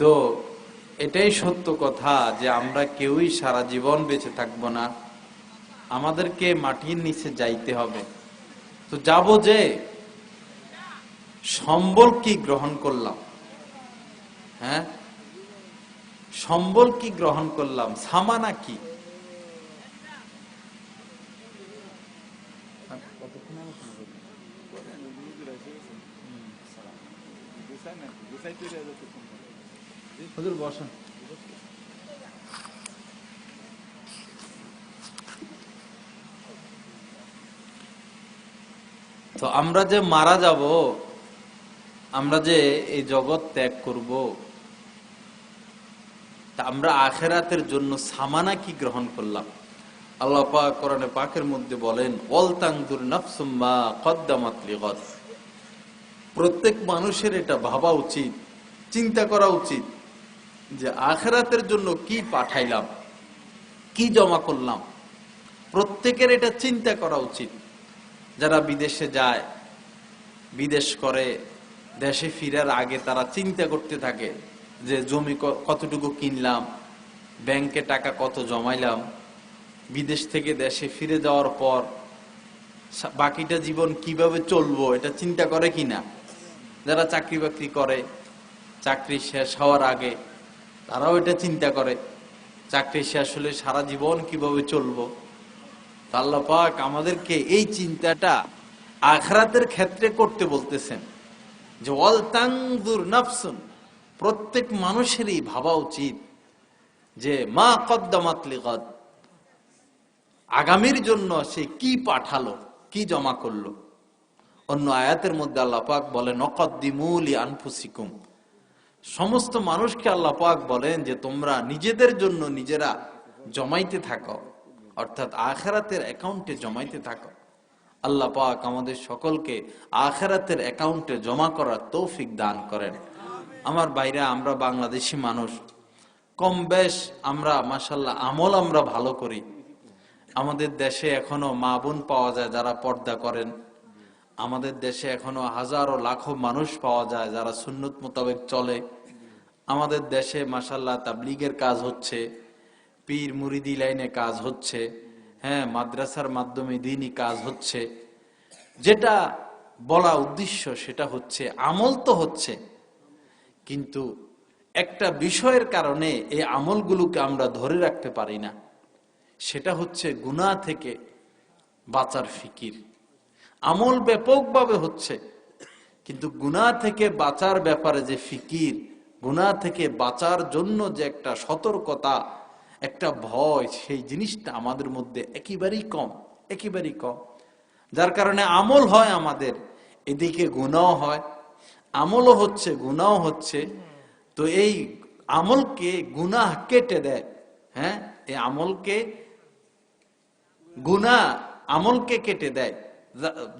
তো এটাই সত্য কথা যে আমরা কেউই সারা জীবন বেঁচে থাকব না। আমাদেরকে মাটির নিচে যাইতে হবে। তো যাব যে সম্বল কি গ্রহণ করলাম? হ্যাঁ? সম্বল কি গ্রহণ করলাম? সামানা কি? বসেন। তো আমরা যে মারা যাব, আমরা যে এই জগৎ ত্যাগ করব, তা আমরা আখেরাতের জন্য সামানা কি গ্রহণ করলাম? আল্লাহ কোরআনে পাকের মধ্যে বলেন অলতাংদুর নাফসুম্মা কদ্দামাত লিগদ। প্রত্যেক মানুষের এটা ভাবা উচিত, চিন্তা করা উচিত। যে আখেরাতের জন্য কি পাঠাইলাম, কি জমা করলাম, প্রত্যেকের এটা চিন্তা করা উচিত। যারা বিদেশে যায়, বিদেশ করে, দেশে ফিরার আগে তারা চিন্তা করতে থাকে যে জমি কতটুকু কিনলাম, ব্যাংকে টাকা কত জমাইলাম, বিদেশ থেকে দেশে ফিরে যাওয়ার পর বাকিটা জীবন কীভাবে চলবো এটা চিন্তা করে কিনা? যারা চাকরি বাকরি করে, চাকরি শেষ হওয়ার আগে তারাও এটা চিন্তা করে, চাকরি শেষ হলে সারা জীবন কীভাবে চলবো? আল্লাহ পাক আমাদেরকে এই চিন্তাটা আখরাতের ক্ষেত্রে করতে বলতেছেন যে অল তাংদুর নাফসুন, প্রত্যেক মানুষেরই ভাবা উচিত যে, মা কদ্দামাত লিগদ, আগামীর জন্য সে কি পাঠালো, কি জমা করল? অন্য আয়াতের মধ্যে আল্লাহ পাক বলেন অকদ্দিমুলি আনফুসিকুম সমস্ত মানুষকে আল্লাহ পাক বলেন যে তোমরা নিজেদের জন্য নিজেরা জমাইতে থাকো। অর্থাৎ আখেরাতের অ্যাকাউন্টে জমাইতে থাকো। আল্লাহ পাক আমাদের সকলকে আখেরাতের অ্যাকাউন্টে জমা করার তৌফিক দান করেন। আমার বাইরে আমরা বাংলাদেশি মানুষ। কম বেশ আমরা মাসাল্লাহ আমল আমরা ভালো করি। আমাদের দেশে এখনও মা বোন পাওয়া যায় যারা পর্দা করেন। আমাদের দেশে এখনও হাজারো লাখো মানুষ পাওয়া যায় যারা সুন্নত মোতাবেক চলে। আমাদের দেশে মাসাল্লাহ তাবলিগের কাজ হচ্ছে, পীর মুরিদি লাইনে কাজ হচ্ছে হ্যাঁ মাদ্রাসার মাধ্যমে দিনই কাজ হচ্ছে। যেটা বলা উদ্দেশ্য, সেটা হচ্ছে, আমল তো হচ্ছে। কিন্তু একটা বিষয়ের কারণে এই আমলগুলোকে আমরা ধরে রাখতে পারি না। সেটা হচ্ছে গুনাহ থেকে বাঁচার ফিকির। আমল ব্যাপকভাবে হচ্ছে। কিন্তু গুনাহ থেকে বাঁচার ব্যাপারে যে ফিকির, গুনাহ থেকে বাঁচার জন্য যে একটা সতর্কতা, একটা ভয়, সেই জিনিসটা আমাদের মধ্যে একেবারেই কম একেবারেই কম। যার কারণে আমল হয় আমাদের, এদিকে গুনাও হয়, আমলও হচ্ছে গুনাও হচ্ছে। তো এই আমলকে গুনাহ কেটে দেয় হ্যাঁ? এই আমলকে গুনা আমলকে কেটে দেয়।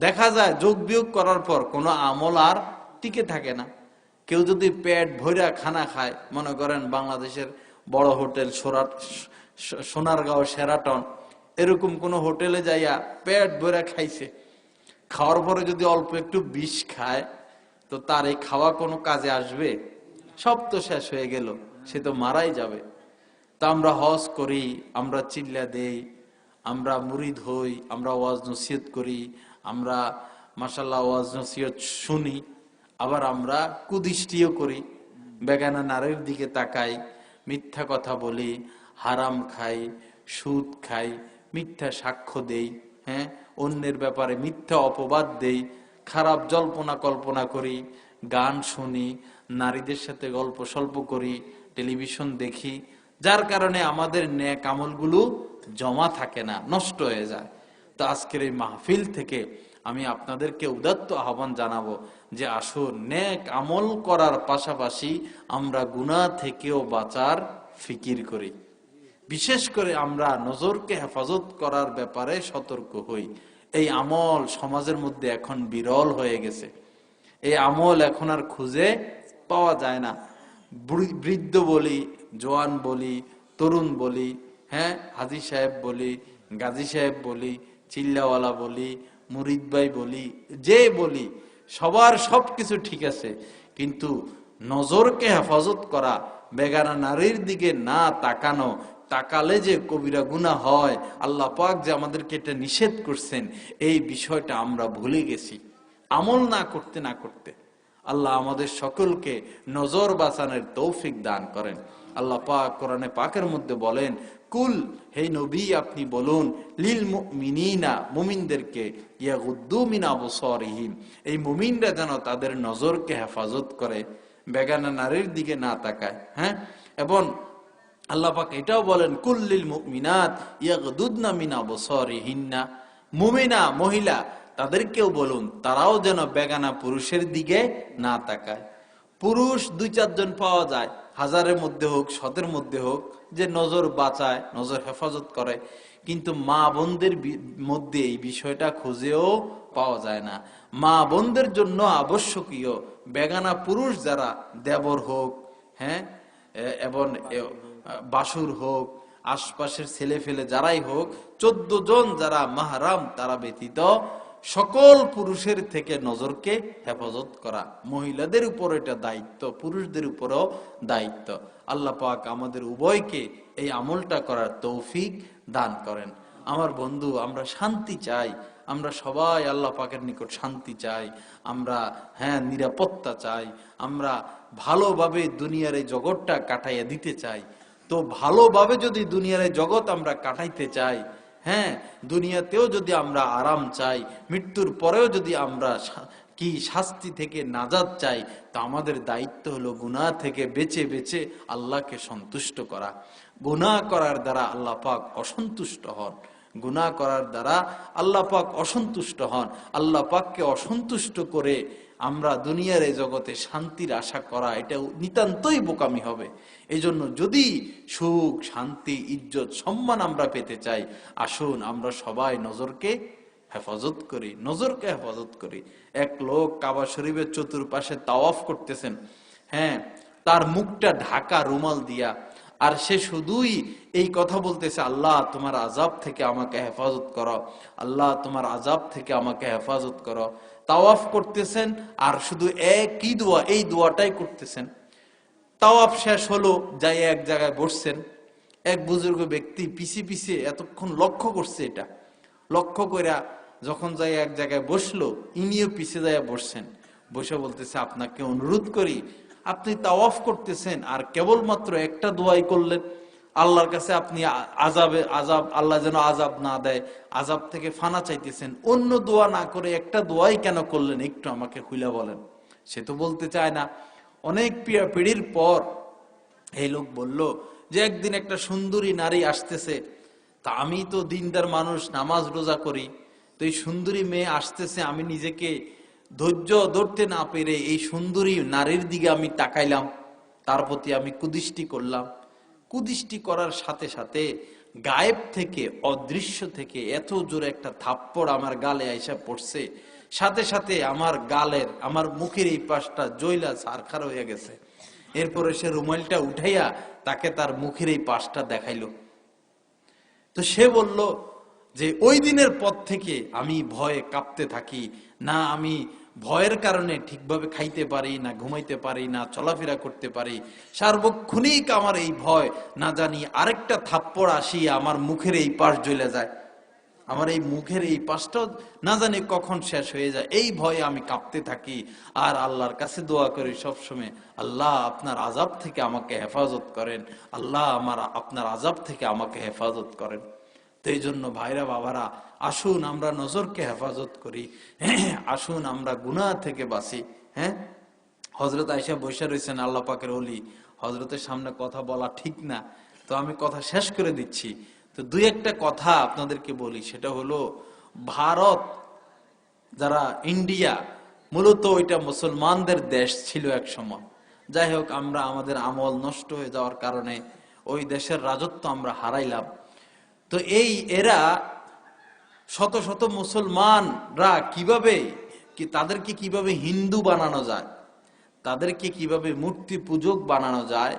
দেখা যায় যোগ বিয়োগ করার পর কোনো আমল আর টিকে থাকে না। কেউ যদি পেট ভৈরা খানা খায়, মনে করেন বাংলাদেশের বড় হোটেল সোরা- সোনারগাঁও সেরাটন এরকম কোন হোটেলে যাইয়া পেট ভৈরা খাইছে, খাওয়ার পরে যদি অল্প একটু বিষ খায়, তো তার এই খাওয়া কোনো কাজে আসবে? সব তো শেষ হয়ে গেল, সে তো মারাই যাবে। তা আমরা হজ করি, আমরা চিল্লা দেই আমরা মুরিদ হই, আমরা ওয়াজ নসিহত করি, আমরা মাসাল্লাহ ওয়াজ নসিহত শুনি, আবার আমরা কুদৃষ্টিও করি, বেগানা নারীর দিকে তাকাই, মিথ্যা কথা বলি, হারাম খাই, সুদ খাই, মিথ্যা সাক্ষ্য দেই হ্যাঁ অন্যের ব্যাপারে মিথ্যা অপবাদ দেই, খারাপ জল্পনা কল্পনা করি, গান শুনি, নারীদের সাথে গল্প স্বল্প করি, টেলিভিশন দেখি, যার কারণে আমাদের ন্যাক আমলগুলো জমা থাকে না, নষ্ট হয়ে যায়। তো আজকের এই মাহফিল থেকে আমি আপনাদেরকে উদাত্ত আহ্বান জানাব যে আসুন ন্যাক আমল করার পাশাপাশি আমরা গুনাহ থেকেও বাঁচার ফিকির করি। বিশেষ করে আমরা নজরকে হেফাজত করার ব্যাপারে সতর্ক হই। এই আমল সমাজের মধ্যে এখন বিরল হয়ে গেছে। এই আমল এখন আর খুঁজে পাওয়া যায় না। বৃদ্ধ বলি, জোয়ান বলি, তরুণ বলি হ্যাঁ হাজি সাহেব বলি, গাজী সাহেব বলি, চিল্লাওয়ালা বলি, মুরিদ ভাই বলি, যে বলি, সবার সব কিছু ঠিক আছে। কিন্তু নজরকে হেফাজত করা, বেগানা নারীর দিকে না তাকানো, তাকালে যে কবিরা গুণা হয়, আল্লাহ পাক যে আমাদেরকে এটা নিষেধ করছেন, এই বিষয়টা আমরা ভুলে গেছি। আমল না করতে না করতে। আল্লাহ আমাদের সকলকে নজর বাঁচানোর তৌফিক দান করেন। আল্লাহ পাক কোরআনে পাকের মধ্যে বলেন, কুল, হে নবী, আপনি বলুন, লিল মিনিনা মুমিনদেরকে, ইয়াগুদ্দু মিন আবসারিহিম, এই মুমিনরা যেন তাদের নজরকে হেফাজত করে, বেগানা নারীর দিকে না তাকায়। হ্যাঁ? এবং আল্লাহ পাক এটাও বলেন কুল্লিল মুমিনাত, ইয়াগদুদনা মিন আবসারিহিন্না। মুমিনা, মহিলা, তাদেরকেও বলুন, তারাও যেন বেগানা পুরুষের দিকে না তাকায়। পুরুষ দুই চারজন পাওয়া যায় হাজারের মধ্যে হোক, শতের মধ্যে হোক, যে নজর বাঁচায়, নজর হেফাজত করে। কিন্তু মা বোনদের মধ্যে এই বিষয়টা খুঁজেও পাওয়া যায় না। মা বোনদের জন্য আবশ্যকীয় বেগানা পুরুষ যারা দেবর হোক হ্যাঁ এবং বাসুর হোক, আশপাশের ছেলে ফেলে যারাই হোক, চোদ্দ জন যারা মাহারাম, তারা ব্যতীত সকল পুরুষের থেকে নজরকে হেফাজত করা। মহিলাদের উপর এটা দায়িত্ব, পুরুষদের উপরও দায়িত্ব। আল্লাহ পাক আমাদের উভয়কে এই আমলটা করার তৌফিক দান করেন। আমার বন্ধু, আমরা শান্তি চাই। আমরা সবাই আল্লাহ পাকের নিকট শান্তি চাই। আমরা হ্যাঁ নিরাপত্তা চাই। আমরা ভালোভাবে দুনিয়ার এই জগৎটা কাটাইয়া দিতে চাই। তো ভালোভাবে যদি দুনিয়ার এই জগৎ আমরা কাটাইতে চাই হ্যাঁ দুনিয়াতেও যদি আমরা আরাম চাই, মৃত্যুর পরেও যদি আমরা কি শাস্তি থেকে নাজাদ চাই, তা আমাদের দায়িত্ব হলো গুনাহ থেকে বেঁচে বেঁচে আল্লাহকে সন্তুষ্ট করা। গুনাহ করার দ্বারা আল্লাহ পাক অসন্তুষ্ট হন। গুনাহ করার দ্বারা আল্লাহ পাক অসন্তুষ্ট হন। আল্লাহ পাককে অসন্তুষ্ট করে আমরা দুনিয়ার এই জগতে শান্তির আশা করা, এটা নিতান্তই বোকামি হবে। এই জন্য যদি সুখ, শান্তি, ইজ্জত, সম্মান আমরা পেতে চাই, আসুন আমরা সবাই নজরকে হেফাজত করি, নজরকে হেফাজত করি। এক লোক কাবা শরীফের চতুর্পাশে তাওয়াফ করতেছেন। হ্যাঁ তার মুখটা ঢাকা রুমাল দিয়া, আর সে শুধুই এই কথা বলতেছে, আল্লাহ, তোমার আজাব থেকে আমাকে হেফাজত করো। আল্লাহ, তোমার আজাব থেকে আমাকে হেফাজত করো। তাওয়াফ করতেছেন আর শুধু একই দোয়া, এই দোয়াটাই করতেছেন। তাওয়াফ শেষ হলো যাই এক জায়গায় বসছেন। এক বুজুর্গ ব্যক্তি পিছিয়ে পিছে এতক্ষণ লক্ষ্য করছে এটা। লক্ষ্য কইরা যখন যাই এক জায়গায় বসল, ইনিও পিছে যায় বসছেন। বসে বলতেছে, আপনাকে অনুরোধ করি, আপনি তাওয়াফ করতেছেন, আর কেবলমাত্র একটা দোয়াই করলেন। আল্লাহর কাছে আপনি আজাবে আজাব আল্লাহ যেন আজাব না দেয় আজাব থেকে ফানা চাইতেছেন। অন্য দোয়া না করে একটা দোয়াই কেন করলেন? একটু আমাকে খুলে বলেন। সে তো বলতে চায় না। অনেক পিড়ির পর এই লোক বলল, যে একদিন একটা সুন্দরী নারী আসতেছে। তা আমি তো দিনদার মানুষ, নামাজ রোজা করি। তো এই সুন্দরী মেয়ে আসতেছে, আমি নিজেকে ধৈর্য ধরতে না পেরে এই সুন্দরী নারীর দিকে আমি তাকাইলাম। তার প্রতি আমি কুদৃষ্টি করলাম। কুদৃষ্টি করার সাথে সাথে গায়েব থেকে, অদৃশ্য থেকে এত জোরে একটা থাপ্পড় আমার গালে আইসা পড়ছে। সাথে সাথে আমার গালের, আমার মুখের এই পাশটা জৈলা সারখার হয়ে গেছে। এরপরে সে রুমালটা উঠাইয়া তাকে তার মুখের এই পাশটা দেখাইলো। তো সে বলল যে, ওই দিনের পর থেকে আমি ভয়ে কাঁপতে থাকি। না, আমি ভয়ের কারণে ঠিকভাবে খাইতে পারি না, ঘুমাইতে পারি না, চলাফেরা করতে পারি। সার্বক্ষণিক আমার এই ভয়, না জানি আরেকটা থাপ্পড় আসি আমার মুখের এই পাশ জ্বলে যায়। আমার এই মুখের এই পাশটাও না জানি কখন শেষ হয়ে যায়। এই ভয়ে আমি কাঁপতে থাকি আর আল্লাহর কাছে দোয়া করি সবসময়, আল্লাহ আপনার আজাব থেকে আমাকে হেফাজত করেন। আল্লাহ আমার আপনার আজাব থেকে আমাকে হেফাজত করেন। তো জন্য ভাইরা বাবারা, আসুন আমরা নজরকে হেফাজত করি। আসুন আমরা গুনাহ থেকে বাঁচি হ্যাঁ? হজরত আইসা বৈশা রয়েছেন আল্লাহ পাকের অলি হজরতের সামনে কথা বলা ঠিক না। তো আমি কথা শেষ করে দিচ্ছি। তো দুই একটা কথা আপনাদেরকে বলি, সেটা হলো ভারত, যারা ইন্ডিয়া, মূলত ওইটা মুসলমানদের দেশ ছিল এক সময়। যাই হোক, আমরা আমাদের আমল নষ্ট হয়ে যাওয়ার কারণে ওই দেশের রাজত্ব আমরা হারাইলাম। তো এই এরা শত শত মুসলমানরা কীভাবে কি তাদেরকে কীভাবে হিন্দু বানানো যায়? তাদেরকে কীভাবে মূর্তি পূজক বানানো যায়?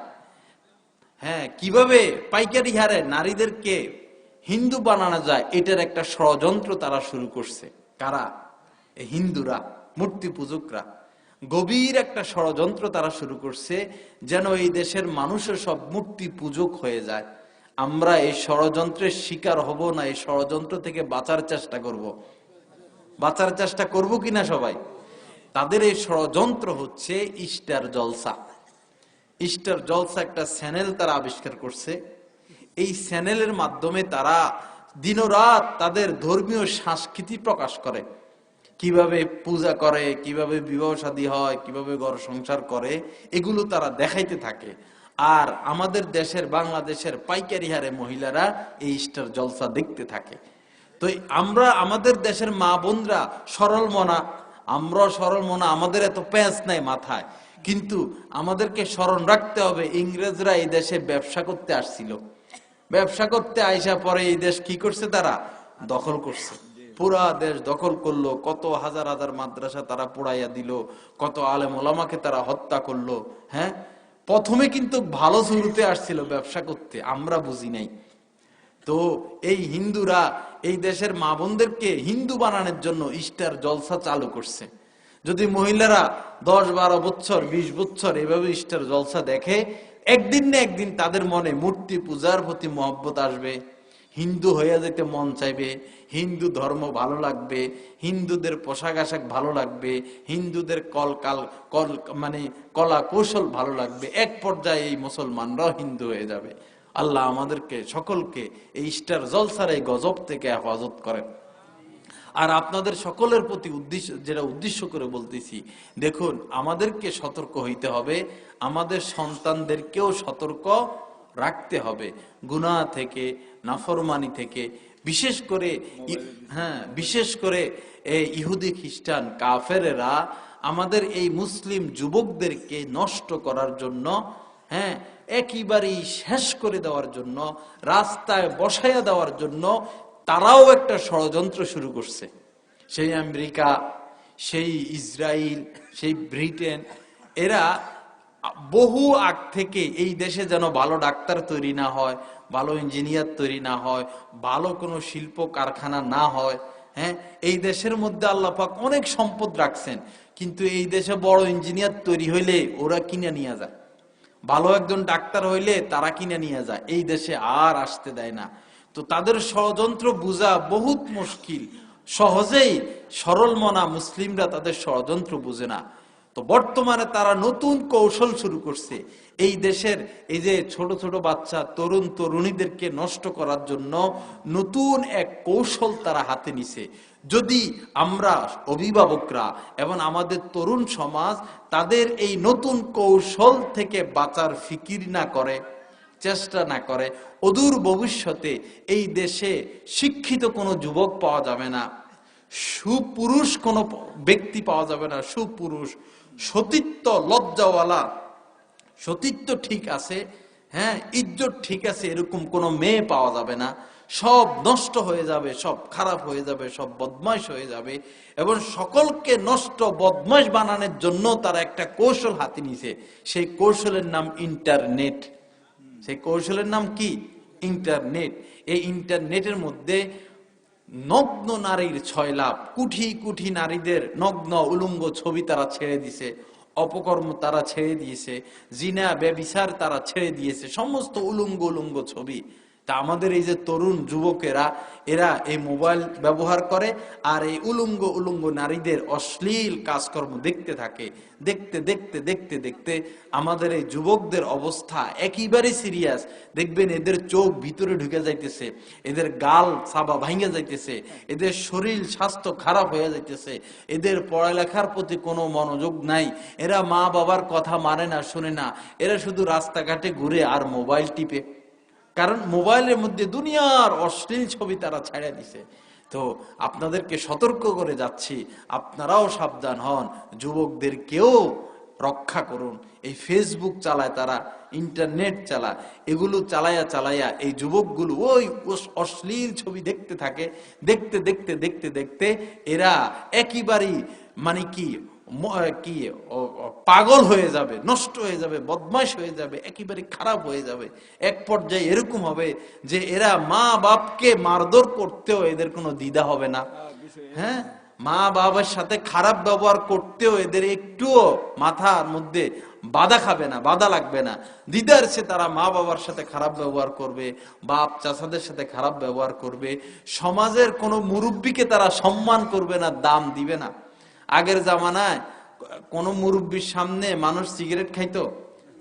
হ্যাঁ কীভাবে পাইকারি হারে নারীদেরকে হিন্দু বানানো যায়? এটার একটা ষড়যন্ত্র তারা শুরু করছে। কারা? হিন্দুরা, মূর্তি পূজকরা। গভীর একটা ষড়যন্ত্র তারা শুরু করছে যেন এই দেশের মানুষের সব মূর্তি পূজক হয়ে যায়। আমরা এই ষড়যন্ত্রের শিকার হব না, এই ষড়যন্ত্র থেকে বাঁচার চেষ্টা করব। বাঁচার চেষ্টা করব কিনা সবাই? তাদের এই ষড়যন্ত্র হচ্ছে ইস্টার জলসা। ইস্টার জলসা একটা চ্যানেল তারা আবিষ্কার করছে। এই চ্যানেলের মাধ্যমে তারা দিনরাত তাদের ধর্মীয় সংস্কৃতি প্রকাশ করে। কীভাবে পূজা করে, কীভাবে বিবাহ শাদী হয়, কীভাবে ঘর সংসার করে, এগুলো তারা দেখাইতে থাকে। আর আমাদের দেশের বাংলাদেশের পাইকারি হারে মহিলারা এই ইস্টার জলসা দেখতে থাকে। তো আমরা আমাদের দেশের মা বোনরা সরল মনা আমরা সরল মনা, আমাদের এত প্যাঁচ নাই মাথায়। কিন্তু আমাদেরকে স্মরণ রাখতে হবে, ইংরেজরা এই দেশে ব্যবসা করতে আসছিল। ব্যবসা করতে আইসা পরে এই দেশ কি করছে তারা? দখল করছে। পুরা দেশ দখল করল, কত হাজার হাজার মাদ্রাসা তারা পোড়াইয়া দিল, কত আলেম ওলামাকে তারা হত্যা করল হ্যাঁ? প্রথমে কিন্তু ভালো শুরুতে আসছিল ব্যবসা করতে, আমরা বুঝি নাই। তো এই হিন্দুরা, এই দেশের মা বোনদেরকে হিন্দু বানানোর জন্য ইস্টার জলসা চালু করছে। যদি মহিলারা দশ, বারো বছর, বিশ বছর এভাবে ইস্টার জলসা দেখে, একদিন না একদিন তাদের মনে মূর্তি পূজার প্রতি মহব্বত আসবে। হিন্দু হয়ে যেতে মন চাইবে, হিন্দু ধর্ম ভালো লাগবে, হিন্দুদের পোশাক আশাক ভালো লাগবে, হিন্দুদের কলকাল কল মানে কলা কৌশল ভালো লাগবে, এক পর্যায়ে এই মুসলমানরাও হিন্দু হয়ে যাবে। আল্লাহ আমাদেরকে, সকলকে এই ইস্টার জলসার এই গজব থেকে হেফাজত করেন। আর আপনাদের সকলের প্রতি উদ্দেশ্য, যেটা উদ্দেশ্য করে বলতেছি, দেখুন, আমাদেরকে সতর্ক হইতে হবে, আমাদের সন্তানদেরকেও সতর্ক রাখতে হবে। গুনা থেকে নাফরমানি থেকে বিশেষ করে হ্যাঁ বিশেষ করে এই ইহুদি খ্রিস্টান কাফেরেরা আমাদের এই মুসলিম যুবকদেরকে নষ্ট করার জন্য হ্যাঁ একেবারেই শেষ করে দেওয়ার জন্য রাস্তায় বসাইয়া দেওয়ার জন্য তারাও একটা ষড়যন্ত্র শুরু করছে। সেই আমেরিকা সেই ইসরায়েল সেই ব্রিটেন এরা বহু আগ থেকে এই দেশে যেন ভালো ডাক্তার তৈরি না হয়, ভালো ইঞ্জিনিয়ার তৈরি না হয়, ভালো কোনো শিল্প কারখানা না হয় হ্যাঁ? এই দেশের মধ্যে আল্লাহ পাক অনেক সম্পদ রাখছেন, কিন্তু এই দেশে বড় ইঞ্জিনিয়ার তৈরি হইলে ওরা কিনে নিয়ে যায়। ভালো একজন ডাক্তার হইলে তারা কিনে নিয়ে যায়, এই দেশে আর আসতে দেয় না। তো তাদের ষড়যন্ত্র বোঝা বহুত মুশকিল। সহজেই সরল মনা মুসলিমরা তাদের ষড়যন্ত্র বুঝে না। তো বর্তমানে তারা নতুন কৌশল শুরু করছে। এই দেশের এই যে ছোট ছোট বাচ্চা, তরুণ তরুণীদেরকে নষ্ট করার জন্য নতুন এক কৌশল তারা হাতে নিছে। যদি আমরা অভিভাবকরা এবং আমাদের তরুণ সমাজ তাদের এই নতুন কৌশল থেকে বাঁচার ফিকির না করে, চেষ্টা না করে, অদূর ভবিষ্যতে এই দেশে শিক্ষিত কোনো যুবক পাওয়া যাবে না, সুপুরুষ কোনো ব্যক্তি পাওয়া যাবে না, সুপুরুষ সতীত্ব লজ্জাওয়ালা, সতীত্ব ঠিক আছে হ্যাঁ ইজ্জত ঠিক আছে, এরকম কোনো মেয়ে পাওয়া যাবে না। সব নষ্ট হয়ে যাবে, সব খারাপ হয়ে যাবে, সব বদমাইশ হয়ে যাবে। এবং সকলকে নষ্ট, বদমাইশ বানানোর জন্য তারা একটা কৌশল হাতে নিছে সেই কৌশলের নাম ইন্টারনেট। সেই কৌশলের নাম কি? ইন্টারনেট। এই ইন্টারনেটের মধ্যে নগ্ন নারীর ছয় লাভ। কুঠি কুঠি নারীদের নগ্ন উলঙ্গ ছবি তারা ছেড়ে দিছে অপকর্ম তারা ছেড়ে দিয়েছে, জিনা, ব্যবিচার তারা ছেড়ে দিয়েছে, সমস্ত উলুঙ্গ উলঙ্গ ছবি। তা আমাদের এই যে তরুণ যুবকেরা, এরা এই মোবাইল ব্যবহার করে আর এই উলঙ্গ উলঙ্গ নারীদের অশ্লীল কাজকর্ম দেখতে থাকে। দেখতে দেখতে দেখতে দেখতে আমাদের এই যুবকদের অবস্থা একেবারে সিরিয়াস দেখবেন এদের চোখ ভিতরে ঢুকে যাইতেছে, এদের গাল সাবা ভাঙে যাইতেছে, এদের শরীর স্বাস্থ্য খারাপ হয়ে যাইতেছে, এদের পড়ালেখার প্রতি কোনো মনোযোগ নাই। এরা মা বাবার কথা মানে না, শুনে না। এরা শুধু রাস্তাঘাটে ঘুরে আর মোবাইল টিপে। কারণ মোবাইলের মধ্যে দুনিয়ার অশ্লীল ছবি তারা ছেড়ে দিছে। তো আপনাদেরকে সতর্ক করে যাচ্ছি, আপনারাও সাবধান হন, যুবকদেরকেও রক্ষা করুন। এই ফেসবুক চালায় তারা ইন্টারনেট চালায়। এগুলো চালায়া চালায়া এই যুবকগুলো ওই অশ্লীল ছবি দেখতে থাকে। দেখতে দেখতে দেখতে দেখতে এরা একেবারেই মানে কি কি পাগল হয়ে যাবে, নষ্ট হয়ে যাবে, বদমাশ হয়ে যাবে, একেবারে খারাপ হয়ে যাবে। এক পর্যায়ে এরকম হবে যে এরা মা বাপকে মারধর করতেও এদের কোনো দ্বিধা হবে না। হ্যাঁ? মা বাবার সাথে খারাপ ব্যবহার করতেও এদের একটুও মাথার মধ্যে বাধা খাবে না, বাধা লাগবে না। দিদার সে তারা মা বাবার সাথে খারাপ ব্যবহার করবে বাপ চাচাদের সাথে খারাপ ব্যবহার করবে। সমাজের কোনো মুরব্বীকে তারা সম্মান করবে না, দাম দিবে না। আগের জামানায় কোন মুরব্বীর সামনে মানুষ সিগারেট খাইতো?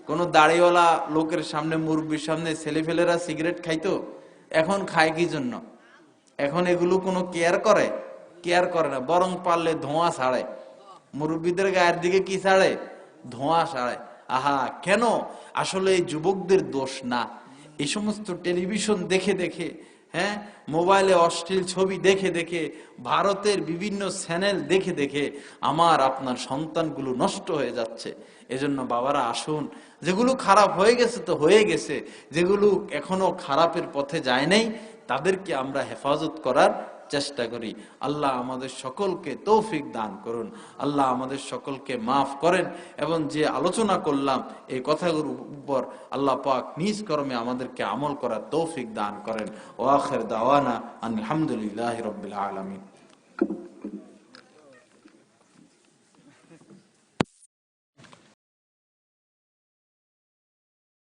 কোন দাড়িওয়ালা লোকের সামনে মুরব্বীর সামনে ছেলেফেলেরা সিগারেট খাইতো? এখন খায় কি জন্য? এখন এগুলো কোনো কেয়ার করে? কেয়ার করে না, বরং পারলে ধোঁয়া ছাড়ে। মুরব্বীদের গায়ের দিকে কি ছাড়ে? ধোঁয়া ছাড়ে। আহা, কেন? আসলে এই যুবকদের দোষ না। এই সমস্ত টেলিভিশন দেখে দেখে হ্যাঁ? মোবাইলে অশ্লীল ছবি দেখে দেখে, ভারতের বিভিন্ন চ্যানেল দেখে দেখে আমার আপনার সন্তানগুলো নষ্ট হয়ে যাচ্ছে। এজন্য বাবারা আসুন। যেগুলো খারাপ হয়ে গেছে তো হয়ে গেছে। যেগুলো এখনও খারাপের পথে যায় নাই, তাদেরকে আমরা হেফাজত করার চেষ্টা করি। আল্লাহ আমাদের সকলকে তৌফিক দান করুন। আল্লাহ আমাদের সকলকে মাফ করেন এবং যে আলোচনা করলাম, এই কথাগুলোর উপর আল্লাহ পাক নিজ কর্মে আমাদেরকে আমল করার তৌফিক দান করেন। ওয়াখের দাওয়ানা আলহামদুলিল্লাহ রবিল আলমিন।